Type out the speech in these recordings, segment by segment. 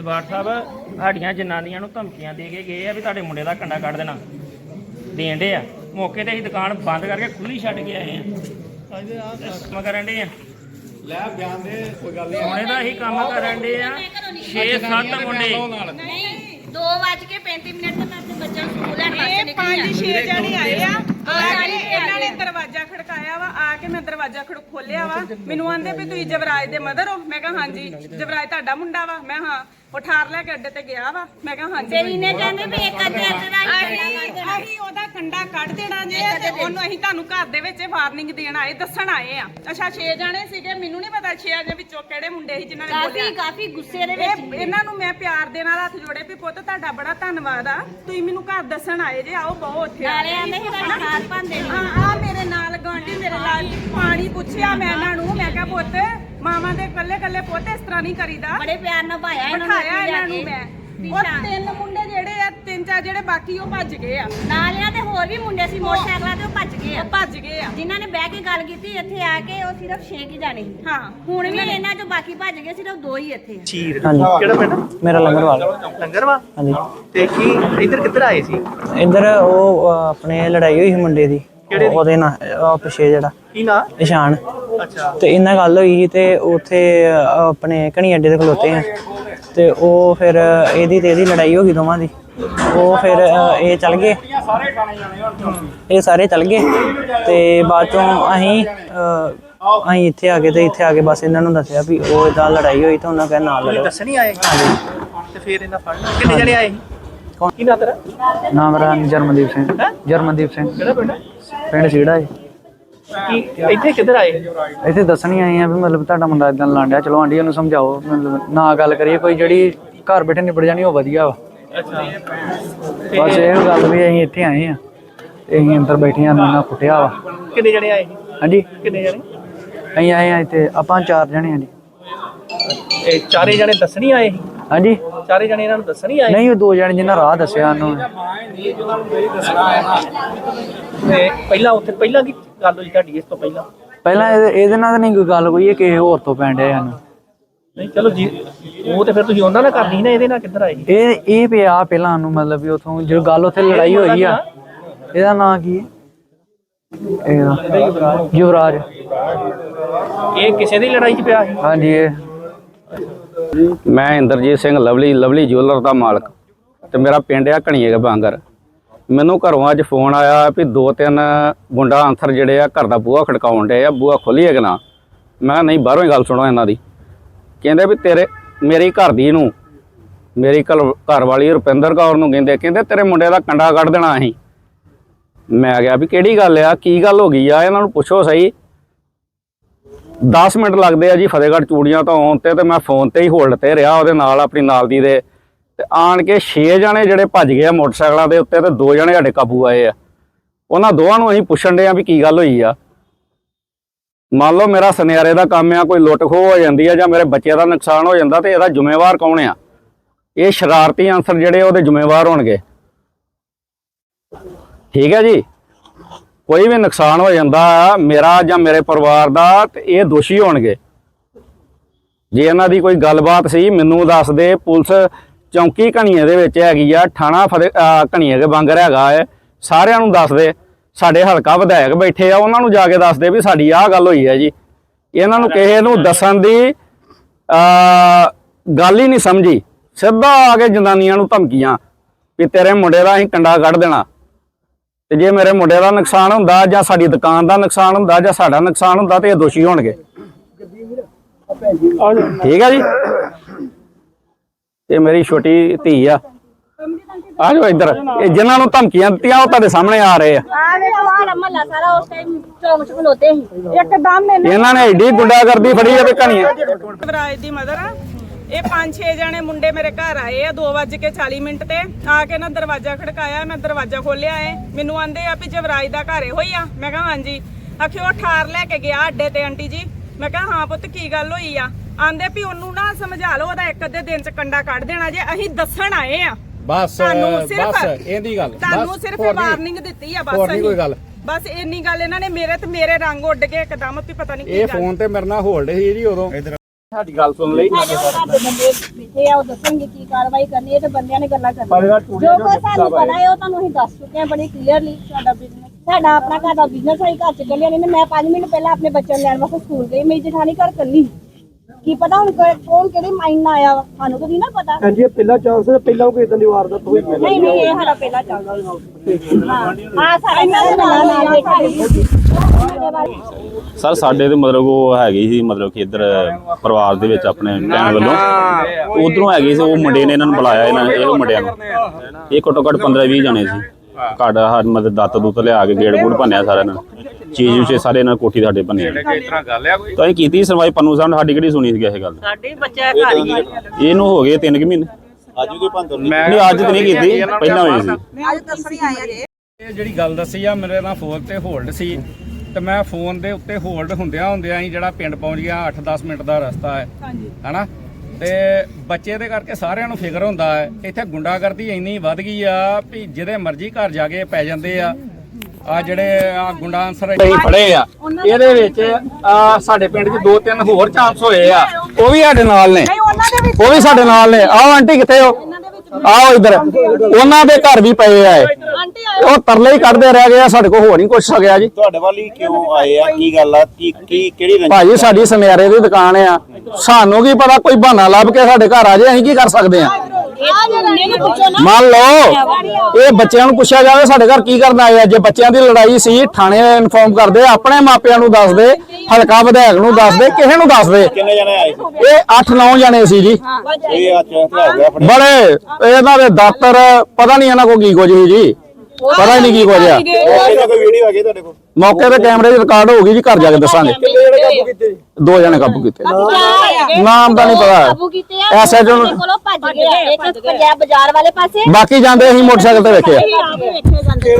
ਇਹ ਬਾਠ ਸਾਹਿਬ ਸਾਡੀਆਂ ਜਨਾਨੀਆਂ ਨੂੰ ਧਮਕੀਆਂ ਦੇ ਕੇ ਗਏ ਆ ਵੀ ਤੁਹਾਡੇ ਮੁੰਡੇ ਦਾ ਕੰਡਾ ਕੱਢ ਦੇਣਾ। ਦੇਣ ਦੇ ਆ। ਮੌਕੇ ਤੇ ਅਸੀਂ ਦੁਕਾਨ ਬੰਦ ਕਰਕੇ ਖੁੱਲੀ ਛੱਡ ਕੇ ਆਏ ਆ। ਕੰਮ ਕਰਨ ਦੇ ਆ। ਲੈ ਬਿਆਨ ਦੇ ਕੋਈ ਗੱਲ ਸੋਨੇ ਦਾ ਹੀ ਕੰਮ ਕਰਨ ਦੇ ਆ। 6-7 ਮੁੰਡੇ। ਨਹੀਂ 2 ਵਜ ਕੇ 35 ਮਿੰਟ ਤੇ ਮੈਂ ਆਪਣੇ ਬੱਚਿਆਂ ਨੂੰ ਸਕੂਲ ਲੈਣ ਵਾਸਤੇ ਇਹ ਨਿਕਲੀ ਆ ਛੇ ਜਣੇ ਆਏ ਆ। ਇਹਨਾਂ ਨੇ ਆ ਕੇ ਮੈਂ ਦਰਵਾਜ਼ਾ ਖੜ ਖੋਲਿਆ ਵਾ। ਮੈਨੂੰ ਆਂਦੇ ਵੀ ਤੁਸੀਂ ਜਵਰਾਜ ਦੇ ਮਦਰ ਹੋ। ਮੈਂ ਕਿਹਾ ਹਾਂਜੀ ਜਵਰਾਜ ਤੁਹਾਡਾ ਮੁੰਡਾ ਵਾ। ਮੈਂ ਹਾਂ ਉਹ ਠਾਰ ਲੈ ਕੇ ਅੱਡੇ ਤੇ ਗਿਆ ਵਾ। ਮੈਂ ਕਿਹਾ ਹਾਂਜੀ ਤੇਰੀ ਨੇ ਕਹਿੰਦੇ ਵੀ ਇੱਕ ਅੱਧੇ ਅਸੀਂ ਅਸੀਂ ਉਹਦਾ ਕੰਡਾ ਕੱਢ ਦੇਣਾ ਜੇ ਤੇ ਉਹਨੂੰ ਅਸੀਂ ਤੁਹਾਨੂੰ ਘਰ ਦੇ ਵਿੱਚ ਵਾਰਨਿੰਗ ਦੇਣ ਆਏ ਦੱਸਣ ਆਏ ਆ। ਅੱਛਾ 6 ਜਣੇ ਸੀਗੇ। ਮੈਨੂੰ ਨਹੀਂ ਪਤਾ 6 ਦੇ ਵਿੱਚੋਂ ਕਿਹੜੇ ਮੁੰਡੇ ਸੀ ਜਿਨ੍ਹਾਂ ਨੇ ਕਾਫੀ ਬੋਲਿਆ। ਕਾਫੀ ਗੁੱਸੇ ਦੇ ਵਿੱਚ ਇਹ ਇਹਨਾਂ ਨੂੰ ਮੈਂ ਪਿਆਰ ਦੇ ਨਾਲ ਹੱਥ ਜੋੜੇ ਵੀ ਪੁੱਤ ਤੁਹਾਡਾ ਬੜਾ ਧੰਨਵਾਦ ਆ। ਤੁਸੀਂ ਮੈਨੂੰ ਘਰ ਦੱਸਣ ਆਏ ਜੇ। ਆਓ ਬਹੁ ਉੱਥੇ ਆ। ਨਾਲੇ ਆਂਦੇ ਸੀ ਤੁਹਾਡਾ ਸਾਥ ਪਾਉਂਦੇ ਆ ਆ ਮੇਰੇ ਨਾਲ ਗਾਂਢੀ ਮੇਰੇ ਨਾਲ। ਪਾਣੀ ਪੁੱਛਿਆ ਮੈਂ ਇਹਨਾਂ ਨੂੰ। ਮੈਂ ਕਿਹਾ ਪੁੱਤ ਮਾਵਾਂ ਦੇ ਕੱਲੇ ਕੱਲੇ ਪੁੱਤ ਇਸ ਤਰ੍ਹਾਂ ਨਹੀਂ ਕਰੀਦਾ। ਬੜੇ ਪਿਆਰ ਨਾਲ ਭਾਇਆ ਇਹਨਾਂ ਨੂੰ ਬਿਠਾਇਆ ਇੱਥੇ ਇਹਨਾਂ ਨੂੰ ਲਿਆ ਮੈਂ। ਕੇ। ਉਹ ਤਿੰਨ ਮੁੰਡੇ ਜਿਹੜੇ ਆ ਤਿੰਨ ਚਾਰ ਜਿਹੜੇ ਬਾਕੀ ਉਹ ਭੱਜ ਗਏ ਆ। ਨਾਲਿਆਂ ਤੇ ਹੋਰ ਵੀ ਮੁੰਡੇ ਸੀ ਮੋਟਰਸਾਈਕਲਾਂ ਤੇ ਉਹ ਭੱਜ ਗਏ ਆ। ਉਹ ਭੱਜ ਗਏ ਆ। ਜਿਨ੍ਹਾਂ ਨੇ ਬਹਿ ਕੇ ਗੱਲ ਕੀਤੀ ਇੱਥੇ ਆ ਕੇ ਉਹ ਸਿਰਫ 6 ਹੀ ਜਾਣੇ ਸੀ। ਹਾਂ ਹੁਣ ਵੀ ਇਹਨਾਂ ਚੋਂ ਬਾਕੀ ਭੱਜ ਗਏ ਸਿਰਫ ਦੋ ਹੀ ਇੱਥੇ ਆ। ਚੀਰ ਹਾਂਜੀ। ਕਿਹੜਾ ਪਿੰਡ? ਮੇਰਾ ਲੰਗਰਵਾਲ। ਲੰਗਰਵਾ ਹਾਂਜੀ। ਤੇ ਕੀ ਇੱਧਰ ਕਿੱਧਰ ਆਏ ਸੀ? ਇੱਧਰ ਉਹ ਆਪਣੇ ਲੜਾਈ ਹੋਈ ਸੀ ਮੁੰਡੇ ਦੀ। ਉਹਦੇ ਨਾਲ ਉਹ ਪਿਛੇ ਜਿਹੜਾ। ਕੀ ਨਾ? ਇਸ਼ਾਨ ਅੱਛਾ। ਤੇ ਇਹਨਾਂ ਗੱਲ ਹੋਈ ਸੀ ਤੇ ਉੱਥੇ ਅਹ, ਆਪਣੇ ਕਣੀ ਅੱਡੇ ਤੇ ਖਲੋਤੇ ਆ। ਤੇ ਉਹ ਫਿਰ ਇਹਦੀ ਤੇ ਇਹਦੀ ਲੜਾਈ ਹੋ ਗਈ ਦੋਵਾਂ ਦੀ। ਉਹ ਫਿਰ ਅਹ, ਇਹ ਚੱਲ ਗਏ। ਇਹ ਸਾਰੇ ਚੱਲ ਗਏ। ਤੇ ਬਾਅਦ ਚੋਂ ਅਸੀਂ ਅਹ, ਅਸੀਂ ਇੱਥੇ ਆ ਗਏ ਤੇ ਇੱਥੇ ਆ ਕੇ ਬਸ ਇਹਨਾਂ ਨੂੰ ਦੱਸਿਆ ਵੀ ਉਹ ਇਦਾਂ ਲੜਾਈ ਹੋਈ ਤਾਂ ਉਹਨਾਂ ਕਹਿੰਦਾ ਨਾਲ ਲੜੋ। ਦੱਸਣੀ ਆਏ? ਤੇ ਫਿਰ ਇਹਨਾਂ ਫੜ ਲਿਆ। ਕਿੰਨੇ ਜਣੇ ਆਏ ਸੀ? ਕੌਣ? ਕੀ ਨਾ ਤੇਰਾ? ਨਾਮ ਮੇਰਾ ਜਰਮਨਦੀਪ ਸਿੰਘ। ਜਰਮਨਦੀਪ ਸਿੰਘ। ਕਿਹੜਾ ਪਿੰਡ? ਪਿੰਡ ਸੀੜਾ ਹੈ ਕੀ ਇੱਥੇ ਕਿੱਧਰ ਆਏ? ਇੱਥੇ ਦੱਸਣੀ ਆਏ ਆ ਵੀ ਮਤਲਬ ਤੁਹਾਡਾ ਮੁੰਡਾ ਇਦਾਂ ਲਾਂਡਿਆ। ਚਲੋ ਆਂਟੀ ਉਹਨੂੰ ਸਮਝਾਓ ਮਤਲਬ ਨਾ ਗੱਲ ਕਰੀਏ ਕੋਈ ਜਿਹੜੀ ਘਰ ਬੈਠੇ ਨਿਬੜ ਜਾਣੀ ਉਹ ਵਧੀਆ ਵਾ। ਅੱਛਾ। ਬਸ ਇਹ ਗੱਲ ਵੀ ਅਸੀਂ ਇੱਥੇ ਆਏ ਆ। ਅਸੀਂ ਅੰਦਰ ਬੈਠੀਆਂ ਨੂੰ ਨਾ ਕੁੱਟਿਆ ਵਾ। ਕਿੰਨੇ ਜਣੇ ਆਏ? ਹਾਂਜੀ? ਕਿੰਨੇ ਜਣੇ? ਅਸੀਂ ਆਏ ਆ ਇੱਥੇ ਆਪਾਂ ਚਾਰ ਜਣੇ ਆ ਜੀ। ਇਹ ਚਾਰੇ ਜਣੇ ਦੱਸਣੀ ਆਏ ਹਾਂਜੀ। ਚਾਰੇ ਜਣੇ ਇਹਨਾਂ ਨੂੰ ਦੱਸਣੀ ਆਏ। ਨਹੀਂ ਉਹ ਦੋ ਜਣੇ ਜਿਨ੍ਹਾਂ ਰਾਹ ਦੱਸਿਆ ਉਹਨੂੰ ਤੇ ਪਹਿਲਾਂ ਉੱਥੇ ਪਹਿਲਾਂ ਕੀ ਗੱਲ ਹੋਈ ਤੁਹਾਡੀ ਇਸ ਤੋਂ ਪਹਿਲਾਂ? ਪਹਿਲਾਂ ਇਹਦੇ ਇਹਦੇ ਨਾਲ ਤਾਂ ਨਹੀਂ ਕੋਈ ਗੱਲ ਕੋਈ ਇਹ ਕਿਸੇ ਹੋਰ ਤੋਂ ਪੈਣ ਡਿਆ ਸਾਨੂੰ। ਨਹੀਂ ਚਲੋ ਜੀ ਉਹ ਤੇ ਫਿਰ ਤੁਸੀਂ ਉਹਨਾਂ ਨਾਲ ਕਰਨੀ ਨਾ ਇਹਦੇ ਨਾਲ ਕਿੱਧਰ ਆਏ? ਇਹ ਇਹ ਪਿਆ ਪਹਿਲਾਂ ਨੂੰ ਮਤਲਬ ਵੀ ਉਥੋਂ ਜਦੋਂ ਗੱਲ ਉੱਥੇ ਲੜਾਈ ਹੋਈ ਆ। ਇਹਦਾ ਨਾਂ ਕੀ ਹੈ? ਇਹਦਾ। ਯੁਵਰਾਜ। ਇਹ ਕਿਸੇ ਦੀ ਲੜਾਈ 'ਚ ਪਿਆ ਸੀ? ਹਾਂਜੀ ਇਹ ਮੈਂ Inderjit Singh lovely lovely jeweller ਦਾ ਮਾਲਕ ਤੇ ਮੇਰਾ ਪਿੰਡ ਆ ਘਣੀਏ ਬਾਂਗਰ। ਮੈਨੂੰ ਘਰੋਂ ਅੱਜ ਫੋਨ ਆਇਆ ਵੀ ਦੋ ਤਿੰਨ ਗੁੰਡਾ ਅੰਥਰ ਜਿਹੜੇ ਆ ਘਰ ਦਾ ਬੂਹਾ ਖੜਕਾਉਣ ਡੇ ਆ, ਬੂਹਾ ਖੋਲੀਏ ਕਿ ਨਾ? ਮੈਂ ਕਿਹਾ, ਨਹੀਂ, ਬਾਹਰੋਂ ਹੀ ਗੱਲ ਸੁਣੋ ਇਹਨਾਂ ਦੀ। ਕਹਿੰਦੇ ਵੀ ਤੇਰੇ, ਮੇਰੀ ਘਰ ਦੀ ਨੂੰ, ਮੇਰੀ ਘਰ ਘਰ ਵਾਲੀ ਰੁਪਿੰਦਰ ਕੌਰ ਨੂੰ ਕਹਿੰਦੇ ਕਹਿੰਦੇ ਤੇਰੇ ਮੁੰਡੇ ਦਾ ਕੰਡਾ ਕੱਢ ਦੇਣਾ ਅਸੀਂ। ਮੈਂ ਗਿਆ ਵੀ ਕਿਹੜੀ ਗੱਲ ਆ? ਕੀ ਗੱਲ ਹੋ ਗਈ ਆ? ਇਹਨਾਂ ਨੂੰ ਪੁੱਛੋ ਸਹੀ। 10 ਮਿੰਟ ਲੱਗਦੇ ਆ ਜੀ ਫਤਿਹਗੜ੍ਹ ਚੂੜੀਆਂ ਤੋਂ ਆਉਣ ਤੇ ਤੇ ਮੈਂ ਫੋਨ ਤੇ ਹੀ ਹੋਲਡ ਤੇ ਰਿਹਾ ਉਹਦੇ ਨਾਲ ਆਪਣੀ ਨਾਲ ਦੀ ਦੇ। ਤੇ ਆਣ ਕੇ 6 ਜਣੇ ਜਿਹੜੇ ਭੱਜ ਗਏ ਆ ਮੋਟਰਸਾਈਕਲਾਂ ਦੇ ਉੱਤੇ ਤੇ ਦੋ ਜਣੇ ਸਾਡੇ ਕਾਬੂ ਆਏ ਆ। ਉਹਨਾਂ ਦੋਵਾਂ ਨੂੰ ਅਸੀਂ ਪੁੱਛਣ ਦੇ ਆ ਵੀ ਕੀ ਗੱਲ ਹੋਈ ਆ। ਮੰਨ ਲਓ ਮੇਰਾ ਸੁਨਿਆਰੇ ਦਾ ਕੰਮ ਆ, ਕੋਈ ਲੁੱਟ ਖੋਹ ਹੋ ਜਾਂਦੀ ਆ ਜਾਂ ਮੇਰੇ ਬੱਚੇ ਦਾ ਨੁਕਸਾਨ ਹੋ ਜਾਂਦਾ ਤੇ ਇਹਦਾ ਜ਼ਿੰਮੇਵਾਰ ਕੌਣ ਆ? ਇਹ ਸ਼ਰਾਰਤੀ ਅਨਸਰ ਜਿਹੜੇ ਉਹਦੇ ਜ਼ਿੰਮੇਵਾਰ ਹੋਣਗੇ। ਠੀਕ ਹੈ ਜੀ? ਕੋਈ ਵੀ ਨੁਕਸਾਨ ਹੋ ਜਾਂਦਾ ਮੇਰਾ ਜਾਂ ਮੇਰੇ ਪਰਿਵਾਰ ਦਾ, ਤੇ ਇਹ ਦੋਸ਼ੀ ਹੋਣਗੇ। ਜੇ ਇਹਨਾਂ ਦੀ ਕੋਈ ਗੱਲਬਾਤ ਸੀ, ਮੈਨੂੰ ਦੱਸ ਦੇ, ਪੁਲਿਸ ਚੌਂਕੀ ਘਣੀਏ ਦੇ ਵਿੱਚ ਹੈਗੀ ਆ, ਥਾਣਾ ਫਤਿਹ ਘਣੀਏ ਦੇ ਬਾਂਗਰ ਹੈਗਾ ਹੈ ਸਾਰਿਆਂ ਨੂੰ ਦੱਸ ਦੇ। ਸਾਡੇ ਹਲਕਾ ਵਿਧਾਇਕ ਬੈਠੇ ਆ, ਉਹਨਾਂ ਨੂੰ ਜਾ ਕੇ ਦੱਸ ਦੇ ਵੀ ਸਾਡੀ ਆਹ ਗੱਲ ਹੋਈ ਹੈ ਜੀ। ਇਹਨਾਂ ਨੂੰ ਕਿਸੇ ਨੂੰ ਦੱਸਣ ਦੀ ਗੱਲ ਹੀ ਨਹੀਂ ਸਮਝੀ। ਸਿੱਧਾ ਆ ਕੇ ਜਨਾਨੀਆਂ ਨੂੰ ਧਮਕੀਆਂ, ਵੀ ਤੇਰੇ ਮੁੰਡੇ ਦਾ ਅਸੀਂ ਕੰਡਾ ਕੱਢ ਦੇਣਾ। ਤੇ ਜੇ ਮੇਰੇ ਮੁੰਡੇ ਦਾ ਨੁਕਸਾਨ ਹੁੰਦਾ ਜਾਂ ਸਾਡੀ ਦੁਕਾਨ ਦਾ ਨੁਕਸਾਨ ਹੁੰਦਾ ਜਾਂ ਸਾਡਾ ਨੁਕਸਾਨ ਹੁੰਦਾ ਤੇ ਇਹ ਦੋਸ਼ੀ ਹੋਣਗੇ। ਠੀਕ ਹੈ ਜੀ? ਇਹ ਮੇਰੀ ਛੋਟੀ ਧੀ ਆ। ਆ ਜਾਓ ਇੱਧਰ। ਇਹ ਜਿਨ੍ਹਾਂ ਨੂੰ ਧਮਕੀਆਂ ਦਿੱਤੀਆਂ ਉਹ ਤੁਹਾਡੇ ਸਾਹਮਣੇ ਆ ਰਹੇ ਆ। ਆ ਵੇਖੋ ਆ ਮਹੱਲਾ ਸਾਰਾ ਉਸ ਟਾਈਮ ਚੌਂਕ ਚ ਖਲੋਤੇ ਸੀ। ਇੱਕਦਮ ਇਹਨੇ ਇਹਨਾਂ ਨੇ ਐਡੀ ਗੁੰਡਾਗਰਦੀ ਫੜੀ ਆ ਤੇ ਕਹਾਣੀਆਂ ਦੀ ਮਦਰ। ਆ ਇਹ ਪੰਜ ਛੇ ਜਣੇ ਮੁੰਡੇ ਮੇਰੇ ਘਰ ਆਏ ਆ 2:40 ਮਿੰਟ ਤੇ। ਆ ਕੇ ਨਾ ਦਰਵਾਜ਼ਾ ਖੜਕਾਇਆ ਮੈਂ ਦਰਵਾਜ਼ਾ ਖੋਲਿਆ ਏ। ਮੈਨੂੰ ਆਂਦੇ ਆ ਵੀ ਜਵਰਾਜ ਦਾ ਘਰ ਇਹੋ ਹੀ ਆ। ਮੈਂ ਕਿਹਾ ਹਾਂਜੀ। ਆਖਿਓ ਉਹ ਠਾਰ ਲੈ ਕੇ ਗਿਆ ਅੱਡੇ ਤੇ ਆਂਟੀ ਜੀ। ਮੈਂ ਕਿਹਾ ਹਾਂ ਪੁੱਤ ਕੀ ਗੱਲ ਹੋਈ ਆ? ਆਂਦੇ ਵੀ ਉਹਨੂੰ ਨਾ ਸਮਝਾ ਲਓ ਉਹਦਾ ਇੱਕ ਅੱਧੇ ਦਿਨ ਚ ਕੰਡਾ ਕੱਢ ਦੇਣਾ ਜੇ ਅਸੀਂ ਦੱਸਣ ਆਏ ਆ। ਬਸ ਬਸ ਇਹਦੀ ਗੱਲ। ਤੁਹਾਨੂੰ ਸਿਰਫ। ਵਾਰਨਿੰਗ ਦਿੱਤੀ ਆ ਬਸ ਹੋਰ ਨਹੀਂ ਕੋਈ ਗੱਲ। ਬਸ ਇੰਨੀ ਗੱਲ ਇਹਨਾਂ ਨੇ ਮੇਰੇ ਤੇ ਮੇਰੇ ਰੰਗ ਉੱਡ ਗਏ ਇੱਕਦਮ ਵੀ ਪਤਾ ਨਹੀਂ ਕੀ ਇਹ ਗੱਲ। ਫੋਨ ਤੇ ਮੇਰੇ ਨਾਲ ਹੋਲਡ ਸੀ ਜੀ ਉਦੋਂ। ਸਾਡੀ ਗੱਲ ਸੁਣ ਲਈ। ਸਾਡੇ ਉਹ ਦੇ ਬੰਦੇ ਬੈਠੇ ਆ ਉਹ ਦੱਸਣਗੇ ਕੀ ਕਾਰਵਾਈ ਕਰਨੀ ਹੈ ਤੇ ਬੰਦਿਆਂ ਨੇ ਗੱਲਾਂ ਕਰਨੀਆਂ। ਜੋ ਕੁਛ ਸਾਨੂੰ ਪਤਾ ਹੈ ਉਹ ਤੁਹਾਨੂੰ ਅਸੀਂ ਦੱਸ ਚੁੱਕੇ ਹਾਂ ਬੜੀ ਕਲੀਅਰਲੀ ਸਾਡਾ ਬਿਜ਼ਨਸ ਸਾਡਾ ਆਪਣਾ ਘਰ ਦਾ ਬਿਜ਼ਨਸ ਹੈ ਘਰ ਚ ਗੱਲਿਆਂ ਨੇ ਮੈਂ 5 ਮਿੰਟ ਪਹਿਲਾਂ ਆਪਣੇ ਬੱਚਿਆਂ ਨੂੰ ਲੈਣ ਵਾਸਤੇ ਸਕੂਲ ਗਈ ਮੇਰੀ ਜਠਾਣੀ ਘਰ ਕੱਲੀ ਕੀ ਪਤਾ ਹੁਣ ਕੌਣ- ਕੌਣ ਕਿਹੜੇ ਮਾਈਂਡ ਨਾਲ ਆਇਆ ਵਾ? ਸਾਨੂੰ ਤਾਂ ਨਹੀਂ ਨਾ ਪਤਾ। ਹਾਂਜੀ ਇਹ ਪਹਿਲਾ ਚਾਂਸ ਹੈ ਪਹਿਲਾਂ ਕੋਈ ਇਦਾਂ ਦੀ ਵਾਰਦਾਤ ਹੋਈ ਨਹੀਂ ਨਹੀਂ ਇਹ ਸਾਡਾ ਪਹਿਲਾ ਚੱਲਦਾ ਹਾਂ। ਹਾਂ ਸਾਡਾ ਦੇ ਨਾਲ ਨਾਲ ਦੇਖਾ ਸਰ ਸਾਡੇ ਤੇ ਮਤਲਬ ਉਹ ਹੈਗੀ ਸੀ ਮਤਲਬ ਕਿ ਇੱਧਰ ਪਰਿਵਾਰ ਦੇ ਵਿੱਚ ਆਪਣੇ ਭੈਣ ਵੱਲੋਂ। ਉਧਰੋਂ ਹੈਗੀ ਸੀ ਉਹ ਮੁੰਡੇ ਨੇ ਇਹਨਾਂ ਨੂੰ ਬੁਲਾਇਆ ਇਹਨਾਂ ਨੇ ਇਹ ਮੁੰਡਿਆਂ ਨੂੰ। ਇਹ ਘੱਟੋ ਘੱਟ 15 20 ਜਣੇ ਸੀ। ਘੜ ਹਰ ਮਤਲਬ ਦੱਤ ਦੁੱਤ ਲਿਆ ਕੇ ਗੇੜ ਗੂੜ ਭੰਨਿਆ ਸਾਰਿਆਂ ਨੇ। ਚੀਜ਼ ਉਸੇ ਸਾਰੇ ਇਹਨਾਂ ਨੇ ਕੋਠੀ ਸਾਡੇ ਭੰਨੇ ਇਸ ਤਰ੍ਹਾਂ ਗੱਲ ਆ ਕੋਈ? ਤਾਂ ਇਹ ਕੀਤੀ ਸੁਣਵਾਈ ਪੰਨੂ ਸਾਹਿਬ ਨੇ ਸਾਡੀ ਕਿਹੜੀ ਸੁਣੀ ਸੀ ਇਹ ਗੱਲ? ਸਾਡੇ ਬੱਚਾ ਘਰ ਹੀ ਇਹਨੂੰ ਹੋ ਗਏ 3 ਮਹੀਨੇ। ਮੈਂ ਨਹੀਂ ਅੱਜ ਤੇ ਨਹੀਂ ਕੀਤੀ ਪਹਿਲਾਂ ਹੋਈ ਸੀ। ਅੱਜ ਦੱਸਣੀ ਆਇਆ ਜੇ। ਇਹ ਜਿਹੜੀ ਗੱਲ ਦੱਸੀ ਆ ਮੇਰੇ ਨਾਲ ਫੋਨ ਤੇ ਹੋਲਡ ਸੀ। ਤੇ ਮੈਂ ਫੋਨ ਦੇ ਉੱਤੇ ਹੋਲਡ ਹੁੰਦਿਆਂ ਹੁੰਦਿਆਂ ਹੀ ਜਿਹੜਾ ਪਿੰਡ ਪਹੁੰਚ ਗਿਆ 8-10 ਮਿੰਟ ਦਾ ਰਸਤਾ ਹੈ। ਹਨਾ? ਤੇ ਬੱਚੇ ਦੇ ਕਰਕੇ ਸਾਰਿਆਂ ਨੂੰ ਫਿਕਰ ਹੁੰਦਾ ਹੈ। ਇੱਥੇ ਗੁੰਡਾਗਰਦੀ ਇੰਨੀ ਵੱਧ ਗਈ ਆ ਵੀ ਜਿਹਦੇ ਮਰਜ਼ੀ ਘਰ ਜਾ ਕੇ ਪੈ ਜਾਂਦੇ ਆ। ਆ ਜਿਹੜੇ ਆ ਗੁੰਡਾ ਅੰਸਰ ਅਸੀਂ ਫੜੇ ਆ। ਇਹਦੇ ਵਿੱਚ ਆ। ਸਾਡੇ ਪਿੰਡ 'ਚ ਦੋ ਤਿੰਨ ਹੋਰ ਚਾਂਸ ਹੋਏ ਆ। ਉਹ ਵੀ ਸਾਡੇ ਨਾਲ ਨੇ। ਉਹ ਵੀ ਸਾਡੇ ਨਾਲ ਨੇ। ਆਓ ਆਂਟੀ ਕਿੱਥੇ ਹੋ? ਆਓ ਇੱਧਰ। ਉਹਨਾਂ ਦੇ ਘਰ ਵੀ ਪਏ ਆ ਇਹ। ਉਹ ਤਰਲੇ ਹੀ ਕੱਢਦੇ ਰਹਿ ਗਏ ਆ ਸਾਡੇ ਕੋਲ ਹੋ ਨਹੀਂ ਕੁਛ ਸਕਿਆ ਜੀ। ਤੁਹਾਡੇ ਵੱਲ ਹੀ ਕਿਉਂ ਆਏ ਆ? ਕੀ ਗੱਲ ਆ? ਕੀ ਕੀ ਕਿਹੜੀ ਰੰਜ ਭਾਜੀ ਸਾਡੀ ਸਮਿਆਰੇ ਦੀ ਦੁਕਾਨ ਆ। ਸਾਨੂੰ ਕੀ ਪਤਾ ਕੋਈ ਬਹਾਨਾ ਲੱਭ ਕੇ ਸਾਡੇ ਘਰ ਆ ਜਾਏ ਅਸੀਂ ਕੀ ਕਰ ਸਕਦੇ ਆ? ਮੰਨ ਲਓ ਇਹ ਬੱਚਿਆਂ ਨੂੰ ਪੁੱਛਿਆ ਜਾਵੇ ਸਾਡੇ ਘਰ ਕੀ ਕਰਨ ਆਏ ਆ? ਜੇ ਬੱਚਿਆਂ ਦੀ ਲੜਾਈ ਸੀ ਥਾਣੇ ਇਨਫੋਰਮ ਕਰਦੇ ਆਪਣੇ ਮਾਪਿਆਂ ਨੂੰ ਦੱਸਦੇ ਹਲਕਾ ਵਿਧਾਇਕ ਨੂੰ ਦੱਸਦੇ ਕਿਸੇ ਨੂੰ ਦੱਸਦੇ ਕਿੰਨੇ ਜਣੇ ਆਏ ਸੀ? ਇਹ 8-9 ਜਣੇ ਸੀ ਜੀ। ਬੜੇ ਇਹਨਾਂ ਦੇ ਦਾਤਰ ਪਤਾ ਨਹੀਂ ਇਹਨਾਂ ਕੋਲ ਕੀ ਕੁਝ ਸੀ ਜੀ। ਪਤਾ ਹੀ ਨਹੀਂ ਕੀ ਕੁਝ ਆ ਮੌਕੇ ਦਾ ਕੋਈ ਵੀਡੀਓ ਆ ਗਈ ਤੁਹਾਡੇ ਕੋਲ? ਮੌਕੇ ਤੇ ਕੈਮਰੇ ਦੀ ਰਿਕਾਰਡ ਹੋ ਗਈ ਜੀ ਘਰ ਜਾ ਕੇ ਦੱਸਾਂਗੇ। ਦੋ ਜਣੇ ਕਾਬੂ ਕੀਤੇ। ਨਾਮ ਦਾ ਨਹੀਂ ਪਤਾ। ਕੀਤੇ ਆ SHO ਨੂੰ- ਸਾਡੇ ਕੋਲੋਂ ਭੱਜ ਗਏ ਆ। ਇੱਕ ਪੰਜਾਬ ਬਾਜ਼ਾਰ ਵਾਲੇ ਪਾਸੇ। ਬਾਕੀ ਜਾਂਦੇ ਅਸੀਂ ਮੋਟਰਸਾਈਕਲ ਤੇ ਵੇਖੇ ਆ। ਆਪੇ ਵੇਖੇ ਜਾਂਦੇ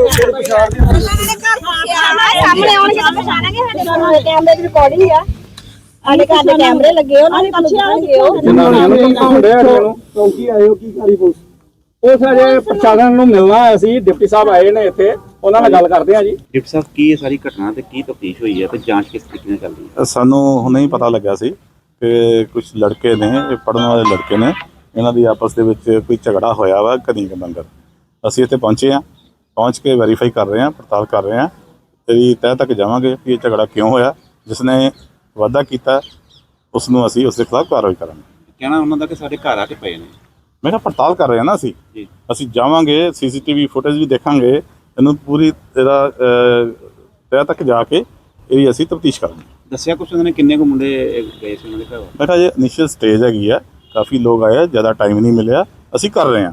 ਸਾਹਮਣੇ ਆਉਣਗੇ ਤਾਂ ਪਛਾਣਾਂਗੇ ਸਾਡੇ ਦੋਨਾਂ ਦੇ ਕੈਮਰੇ ਦੀ ਰਿਕਾਰਡਿੰਗ ਆ। ਸਾਡੇ ਘਰ ਦੇ ਕੈਮਰੇ ਲੱਗੇ ਉਹਨਾਂ ਨੇ ਪੁੱਛਾਂਗੇ ਉਹ ਜਨਾਨੀਆਂ ਨੂੰ ਧਮਕਾਉਂਦੇ ਆ। ਨੂੰ ਚੌਂਕੀ ਆਏ ਹੋ ਕੀ ਕਰੀ ਪੁਲਿਸ? ਉਸ ਅਜੇ ਪ੍ਰਸ਼ਾਸਨ ਨੂੰ ਮਿਲਣਾ ਅਸੀਂ ਡਿਪਟੀ ਸਾਹਿਬ ਆਏ ਨੇ ਇੱਥੇ ਉਹਨਾਂ ਨਾਲ ਗੱਲ ਕਰਦੇ ਆ ਜੀ। ਡਿਪਟੀ ਸਾਹਿਬ ਕੀ ਇਹ ਸਾਰੀ ਘਟਨਾ ਤੇ ਕੀ ਤਫਤੀਸ਼ ਹੋਈ ਹੈ ਤੇ ਜਾਂਚ ਕਿਸ ਤਰੀਕੇ ਨਾਲ ਚੱਲ ਰਹੀ ਹੈ? ਸਾਨੂੰ ਹੁਣੇ ਹੀ ਪਤਾ ਲੱਗਿਆ ਸੀ ਕਿ ਕੁਝ ਲੜਕੇ ਨੇ ਇਹ ਪੜਨ ਵਾਲੇ ਲੜਕੇ ਨੇ ਇਹਨਾਂ ਦੀ ਆਪਸ ਦੇ ਵਿੱਚ ਕੋਈ ਝਗੜਾ ਹੋਇਆ ਵਾ ਕਦੀ ਕਦੰਗਰ ਅਸੀਂ ਇੱਥੇ ਪਹੁੰਚੇ ਆ ਪਹੁੰਚ ਕੇ ਵੈਰੀਫਾਈ ਕਰ ਰਹੇ ਆ ਪੜਤਾਲ ਕਰ ਰਹੇ ਆ ਤੇਰੀ ਤਹਿ ਤੱਕ ਜਾਵਾਂਗੇ ਕਿ ਇਹ ਝਗੜਾ ਕਿਉਂ ਹੋਇਆ ਜਿਸ ਨੇ ਵਾਅਦਾ ਕੀਤਾ ਉਸ ਨੂੰ ਅਸੀਂ ਉਸ ਦੇ ਖਿਲਾਫ ਕਾਰਵਾਈ ਕਰਾਂਗੇ। ਕਹਿਣਾ ਉਹਨਾਂ ਦਾ ਕਿ ਸਾਡੇ ਘਰ ਆ ਕੇ ਪਏ ਨੇ। ਮੈਂ ਕਿਹਾ ਪੜਤਾਲ ਕਰ ਰਹੇ ਆ ਨਾ ਅਸੀਂ। ਅਸੀਂ ਜਾਵਾਂਗੇ ਸੀਸੀਟੀਵੀ ਫੁਟੇਜ ਵੀ ਦੇਖਾਂਗੇ ਇਹਨੂੰ ਪੂਰੀ ਇਹਦਾ ਤਹਿ ਤੱਕ ਜਾ ਕੇ ਇਹਦੀ ਅਸੀਂ ਤਫਤੀਸ਼ ਕਰਾਂਗੇ। ਦੱਸਿਆ ਕੁਛ ਉਹਨਾਂ ਨੇ ਕਿੰਨੇ ਕੁ ਮੁੰਡੇ ਗਏ ਸੀ ਉਹਨਾਂ ਦੇ ਘਰ? ਬੇਟਾ ਇਹ ਇਨੀਸ਼ੀਅਲ ਸਟੇਜ ਹੈਗੀ ਆ ਕਾਫੀ ਲੋਕ ਆਏ ਆ ਜ਼ਿਆਦਾ ਟਾਈਮ ਨਹੀਂ ਮਿਲਿਆ। ਅਸੀਂ ਕਰ ਰਹੇ ਹਾਂ